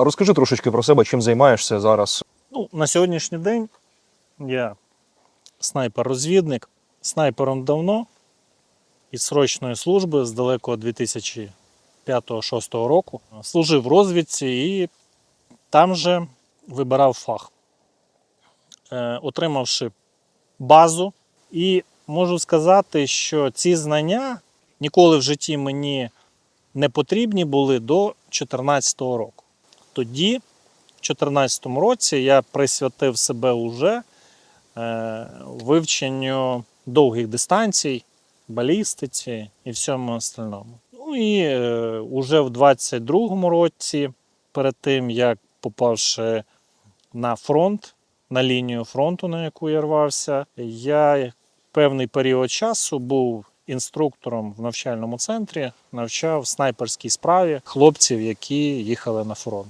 Розкажи трошечки про себе, чим займаєшся зараз. Ну, на сьогоднішній день я снайпер-розвідник. Снайпером давно із срочної служби з далекого 2005-2006 року. Служив в розвідці і там же вибирав фах, е, отримавши базу. І можу сказати, що ці знання ніколи в житті мені не потрібні були до 2014 року. Тоді в 2014 році я присвятив себе уже е, вивченню довгих дистанцій, балістиці і всьому остальному. Ну і е, уже в 22-му році, перед тим як попавши на фронт, на лінію фронту, на яку я рвався, я певний період часу був інструктором в навчальному центрі, навчав снайперській справі хлопців, які їхали на фронт.